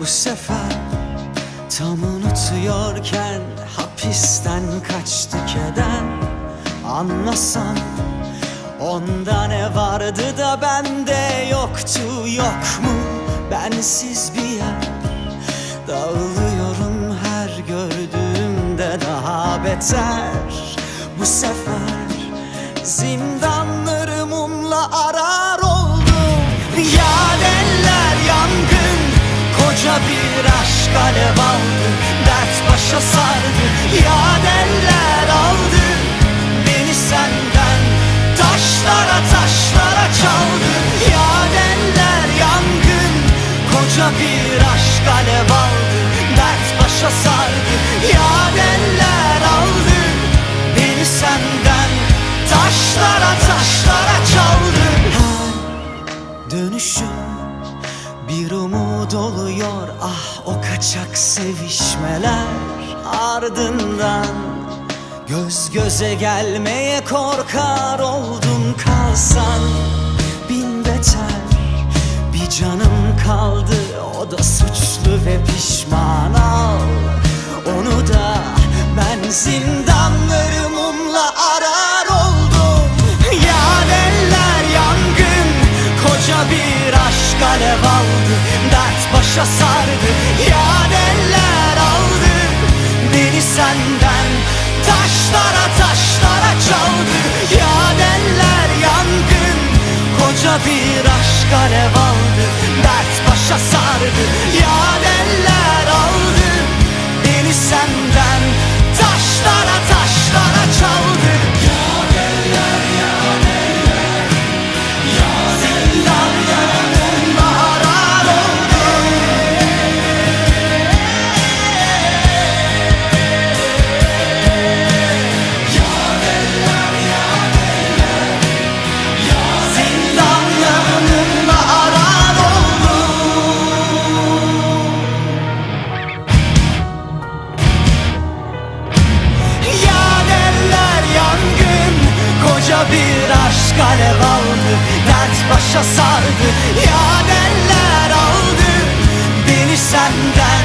Bu sefer. Tam unutuyorken hapisten kaçtı keder. Anlasam onda ne vardı da bende yoktu yok mu? Bensiz bir yer. Dağılıyorum her gördüğümde daha beter. Bu sefer zindanları alev aldı Dert başa sardı Yad eller aldı. Beni senden Taşlara taşlara çaldı. Yad eller yangın Koca bir aşk alev aldı Dert başa sardı. Yad eller aldı Beni senden Taşlara taşlara çaldı. Her dönüşüm bir umut oluyor ah o kaçak sevişmeler. Ardından Göz göze gelmeye korkar oldum kalsan. Bin beter Bir canım kaldı o da suçlu ve pişman. Al Onu da ben zindanları başa sardı Yar eller aldı. Beni senden Taşlara taşlara çaldı. Yar eller yangın Koca bir aşk alev aldı. Dert başa sardı Yar başa sardı. Yad eller aldı Beni senden